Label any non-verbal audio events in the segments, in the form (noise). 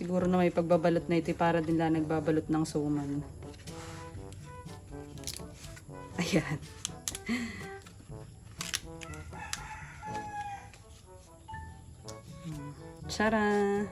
Siguro na may pagbabalot na ito para din lang nagbabalot ng suman. Ayan. Tara!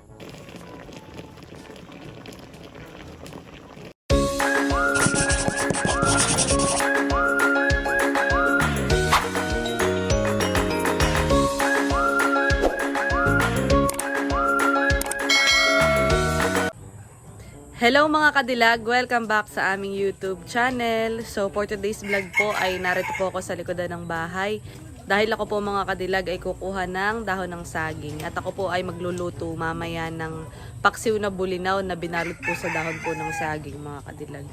Hello mga kadilag! Welcome back sa aming YouTube channel. So for today's vlog po ay narito po ako sa likodan ng bahay. Dahil ako po mga kadilag ay kukuha ng dahon ng saging. At ako po ay magluluto mamaya ng paksiw na bulinaw na binalot po sa dahon po ng saging mga kadilag.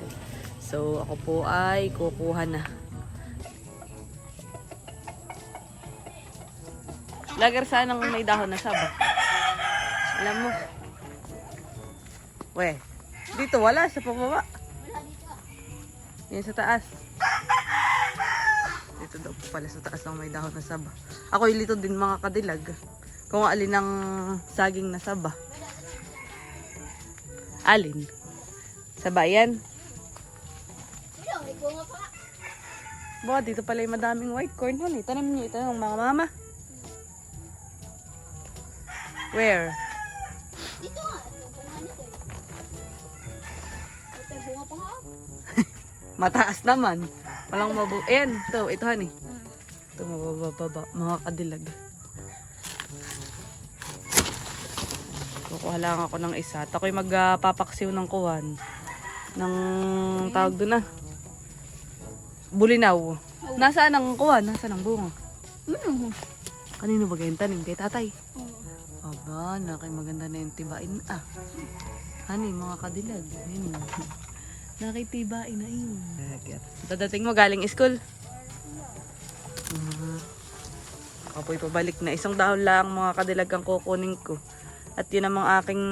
So ako po ay kukuha na. Lagar sanang may dahon na saba. Alam mo. We, dito wala sa pababa. Yan sa taas. Dito daw po pala sa taas lang may dahon na saba. Ako ilito din mga kadilag. Kung alin ang saging na saba. Alin? Sa bayan? Ba, dito pala yung madaming white corn. Huli, tanim niyo ito ng mga mama. Where? Mataas naman. Walang mabu... Ayan, ito, ito honey. Ito, mabababa, mga kadilag. Kukuha lang ako ng isa. At ako'y magpapaksiw ng kuwan. Ng tawag doon na. Bulinaw. Nasaan ang kuwan? Nasaan ang bunga? Kanino ba ganyan tanim? Kay tatay. Aba, nakay maganda na yung tibain. Ah, honey, mga kadilag. Yun. Nakitibain na yun. Dadating mo galing school? Uh, apoy pabalik na. Isang dahon lang mga kadilag ang kukunin ko. At yun ang mga aking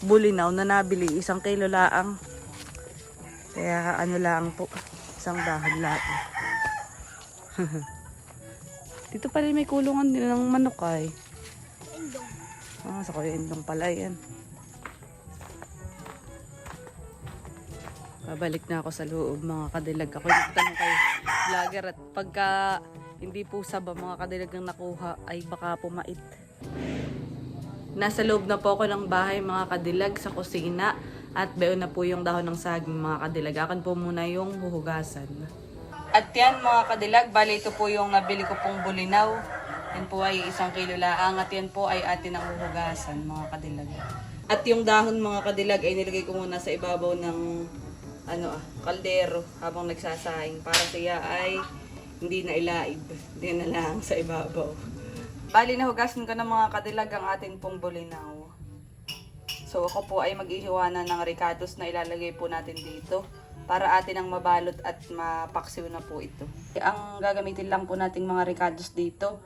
bulinaw na nabili. Isang kilo laang. Kaya ano lang po. Isang dahon lang. (laughs) Dito pala may kulungan din ng manok ay. Endong. Ah, sa Kuya Indong pala yan. Babalik na ako sa loob mga kadilag. Ako yung tanong kay vlogger at pagka hindi po saba mga kadilag ang nakuha ay baka pumait. Nasa loob na po ako ng bahay mga kadilag sa kusina at bayon na po yung dahon ng saging mga kadilag. Akan po muna yung huhugasan. At yan mga kadilag, bali ito po yung nabili ko pong bulinaw. Yan po ay isang kilo laang at yan po ay atin ang huhugasan mga kadilag. At yung dahon mga kadilag ay nilagay ko muna sa ibabaw ng ano ah, kaldero habang nagsasaing para siya ay hindi na ilaib. Hindi na lang sa ibabaw. Bali nahugasan ko ng mga kadilag ang ating pong. So ako po ay mag-ihiwa na ng ricados na ilalagay po natin dito para atin ang mabalot at mapaksiw na po ito. Ang gagamitin lang po nating mga ricados dito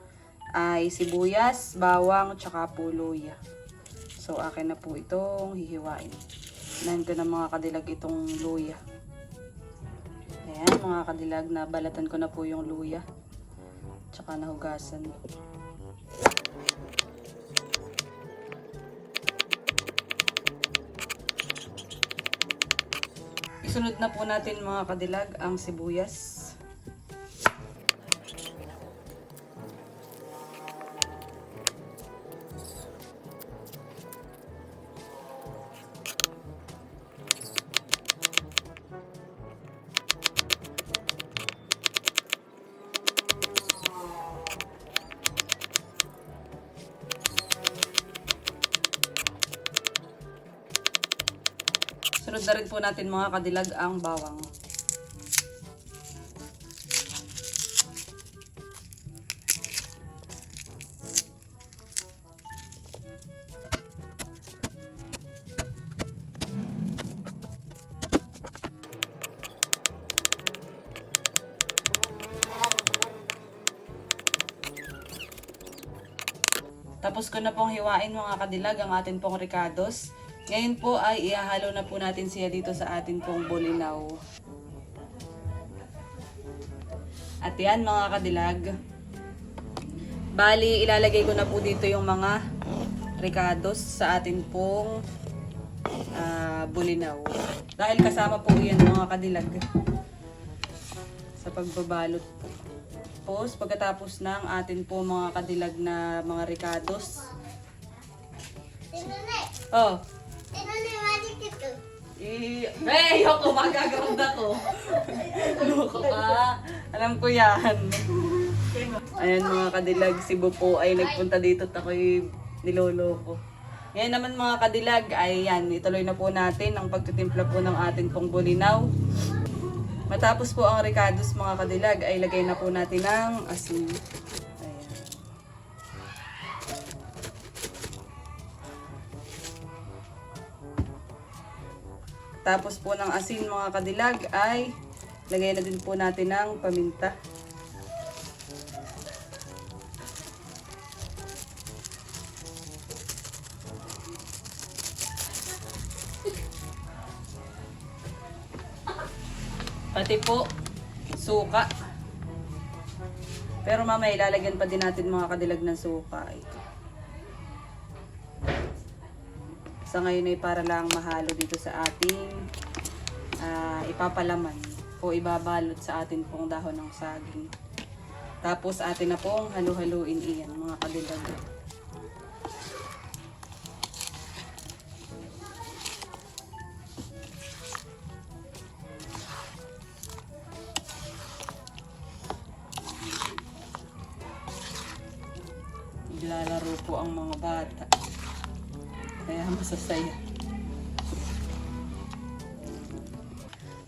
ay sibuyas, bawang, tsaka po luya. So akin na po itong hihiwain. Nahin ko na mga kadilag itong luya. Ayan mga kadilag na balatan ko na po yung luya. Tsaka nahugasan. Isunod na po natin mga kadilag ang sibuyas. Sunod na rin po natin mga kadilag ang bawang. Tapos ko na pong hiwain mga kadilag ang atin pong ricados. Ngayon po ay ihahalo na po natin siya dito sa atin pong bulinaw. At yan mga kadilag. Bali, ilalagay ko na po dito yung mga ricados sa atin pong ah, bulinaw. Dahil kasama po yan mga kadilag sa pagbabalot po. Tapos, pagkatapos ng atin po mga kadilag na mga ricados. Oh. I... Hey, ako, magaground ako. Loko ka. Alam ko yan. Ayan mga kadilag, si po ay nagpunta dito at ako'y niloloko. Ngayon naman mga kadilag, ay yan, ituloy na po natin ang pagtitimpla po ng atin pong bulinaw. Matapos po ang ricados mga kadilag, ay lagay na po natin ng asin. Tapos po ng asin mga kadilag ay lagay na din po natin ng paminta. Pati po suka. Pero mamaya ilalagyan pa din natin mga kadilag ng suka. Ito. Sa ngayon ay para lang mahalo dito sa ating ah, ipapalaman o ibabalot sa atin pong dahon ng saging. Tapos atin na pong halu-haluin iyan mga kadilag. Naglalaro po ang mga bata. Kaya masasaya.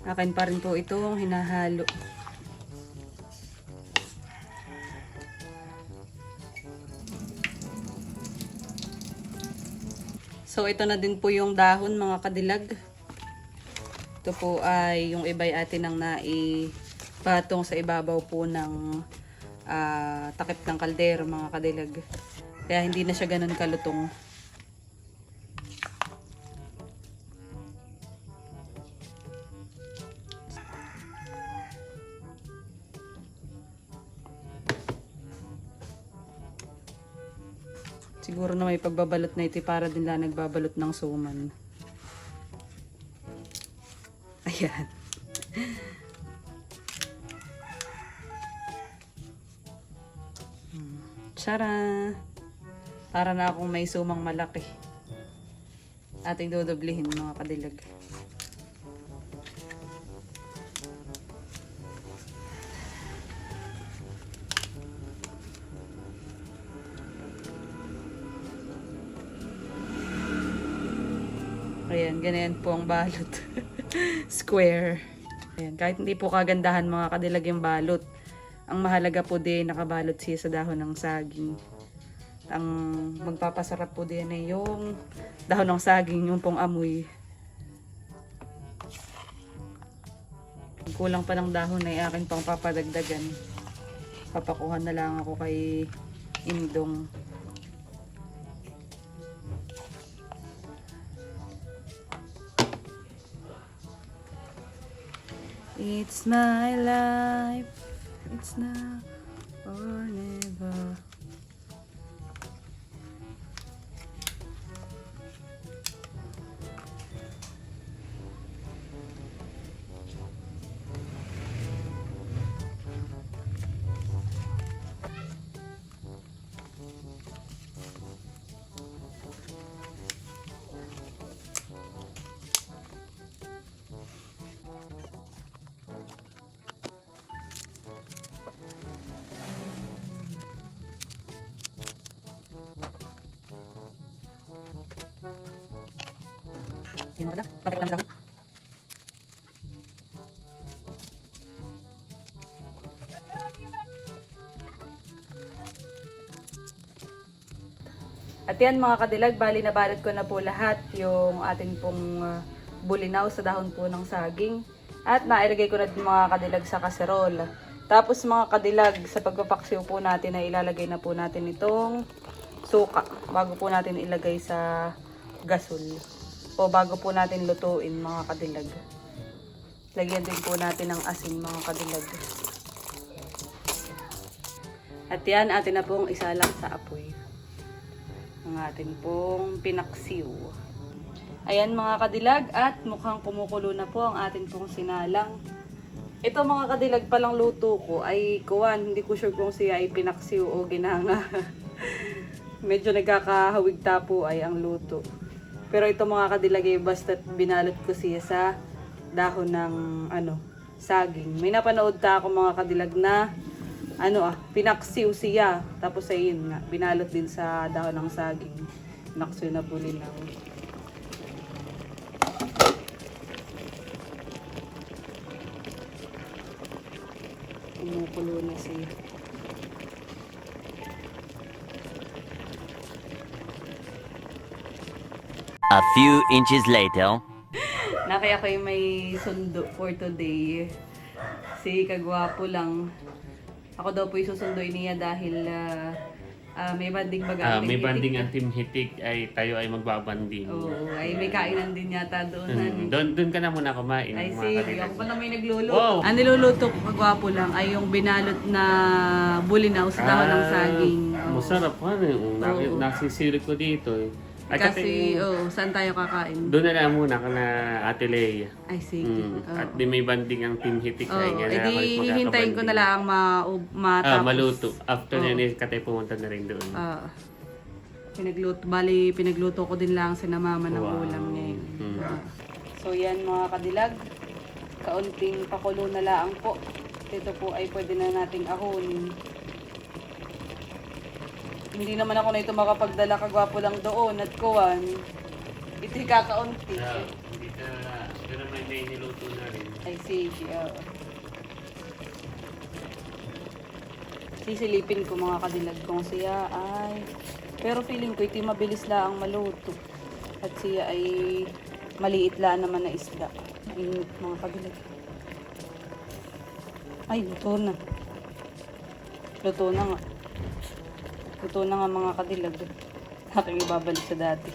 Akin pa rin po itong hinahalo. So ito na din po yung dahon mga kadilag. Ito po ay yung iba'y atin ang naipatong sa ibabaw po ng ah, takip ng kaldero mga kadilag. Kaya hindi na siya ganun kalutong. Siguro na may pagbabalot na ito para din lang nagbabalot ng suman. Ayan. Hmm. Tara! Para na akong may sumang malaki. Ating dodoblihin mga kadilag. Ayan, ganyan po ang balot. (laughs) Square. Ayan, kahit hindi po kagandahan mga kadilag yung balot. Ang mahalaga po din nakabalot siya sa dahon ng saging. Ang magpapasarap po din ay yung dahon ng saging, yung pong amoy. Kulang pa ng dahon ay akin pang papadagdagan. Papakuha na lang ako kay Indong. It's my life. It's now or never. Yun pala. Bakit lang? At yan mga kadilag, bali na balot ko na po lahat yung ating pong uh, bulinaw sa dahon po ng saging. At nailagay ko na din mga kadilag sa kaserol. Tapos mga kadilag, sa pagpapaksiw po natin na ilalagay na po natin itong suka bago po natin ilagay sa gasol. O bago po natin lutuin mga kadilag. Lagyan din po natin ng asin mga kadilag. At yan, atin na pong isa lang sa apoy. ang atin pong pinaksiw. Ayan mga kadilag at mukhang kumukulo na po ang atin pong sinalang. Ito mga kadilag palang luto ko ay kuwan, hindi ko sure kung siya ay pinaksiw o ginanga. (laughs) Medyo nagkakahawigta po ay ang luto. Pero ito mga kadilag ay basta't binalot ko siya sa dahon ng ano, saging. May napanood ta ako mga kadilag na ano ah, pinaksiw siya. Tapos ayun nga, binalot din sa dahon ng saging. Pinaksiw na bulinaw. Kumukulo na siya. A few inches later. Na kaya kayo may sundo for today. Si Kagwapo lang. Ako daw po susunduin niya dahil ah, ah, may banding baga. Ah, may banding ang Team Hitik ay tayo ay magbabanding. Oo, ay may kainan din yata doon. Mm, doon, doon ka na muna kumain. Ay, kadilag. Ako pala may nagluluto. Wow. Ang niluluto ko kagwapo lang ay yung binalot na bulinaw sa dahon ng saging. Oo. Ah, Masarap ano yung nakit, Oo. nasisilip ko dito eh. Ay, Kasi, oh, saan tayo kakain? doon na lang muna ka na Ate Leia. Ay, sige. Mm. Oo. At di may banding ang Team Hitik Oo, ay nga edi na hihintayin ko na lang ma, u- Ah, matapos. maluto. After Oo. yan katay pumunta na rin doon. Ah, pinagluto, bali pinagluto ko din lang si na mama ng Wow. ulam ngayon. Mm. Ah. So yan mga kadilag, kaunting pakulo na lang po. Ito po ay pwede na nating ahonin. Hindi naman ako na ito makapagdala kagwapo lang doon at kuwan. Ito'y kakaunti. Yeah, hindi ka, pero may may niluto na rin. Ay, sige. oo. Sisilipin ko mga kadilag kung siya ay... Pero feeling ko iti mabilis lang ang maluto. At siya ay maliit lang naman na isda. Mainit mga kadilag. Ay, luto na. Luto na nga. Luto na nga mga kadilag. Aking ibabalik sa dati.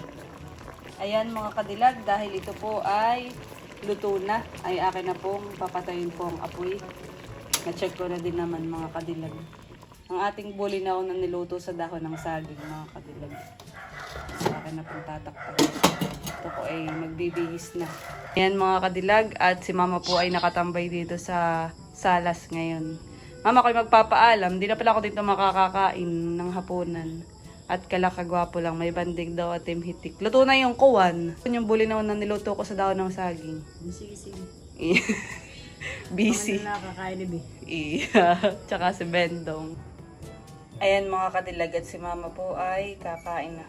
Ayan mga kadilag, dahil ito po ay luto na, ay akin na pong papatayin po ang apoy. Na-check ko na din naman mga kadilag. Ang ating bulinaw na niluto sa dahon ng saging mga kadilag. Sa akin na pong tatakpan. Ito po ay magbibihis na. Ayan mga kadilag at si mama po ay nakatambay dito sa salas ngayon. Mama ko'y magpapaalam, di na pala ako dito makakakain ng hapunan. At kalakagwapo lang, may bandig daw at Hitik. Luto na yung kuwan. Yun yung bulinaw na niluto ko sa dahon ng saging. Sige, sige. (laughs) Busy. Nakakain din eh. Iya. (laughs) Tsaka si Bendong. Ayan mga kadilag at si mama po ay kakain na.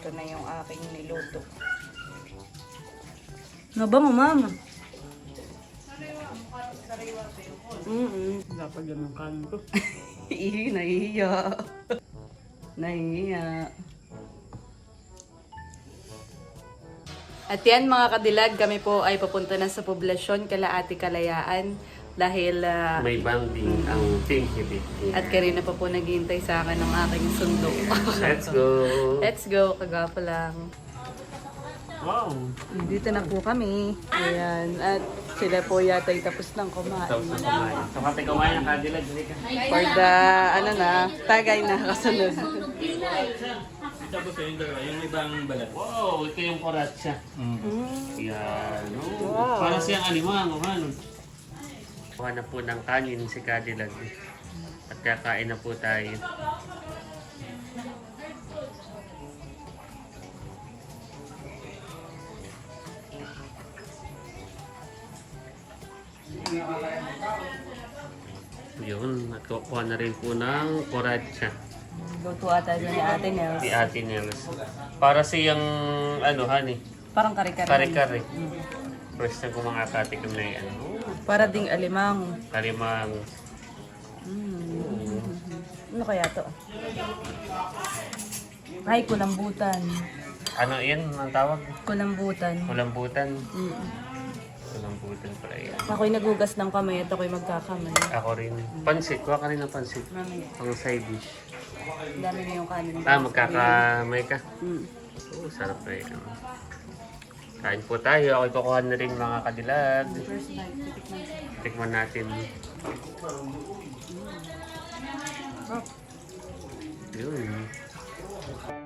Ito na yung aking niluto. Nga ba mo mama? Mm Dapat yan ang kanin ko. (laughs) Ih, nahihiya. nahihiya. At yan mga kadilag, kami po ay papunta na sa poblasyon Kalaati Kalayaan dahil ah, May banding ang Team Hitik. at Karina pa po naghihintay sa akin ng aking sundo. Let's go! (laughs) Let's go, kagapa lang. Wow! Dito na po kami. Ayan. At sila po yata ay tapos ng Tapos kumain. na kumain. So, kati kumain ang kadilag. Hindi ka. For the, ano na, tagay na kasunod. Tapos yung dalawa, yung ibang balat. Wow! Ito yung koratsa. Mm. Yan. Oh, Wow. Para siyang alimang. Ano? Kuha na po ng kanin si Cadillac. At kakain na po tayo. At kukuha na rin po ng koratsa. Luto ata dyan ni Ate Nels. Si Ate Nels. Para siyang, ano, honey, Parang kare-kare. kare-kare. Mm. First time ko makakatikim na yan. Para ding alimang. Kalimang. Mm. Ano kaya to? Ay, kulambutan. Ano yan ang tawag? Kulambutan. Kulambutan. Mm. Kulambutan pala yan. Ako'y nagugas ng kamay at ako'y magkakamay. Ako rin. Pansit. Kuha ka rin ng pansit. Mamaya. Pang side dish. Ang dami na yung kanin. Ah, magkakamay ka. Mm. Oo, sarap na yan. Kain po tayo. Ako'y kukuha na rin mga kadilag. Tikman natin. Yun. po.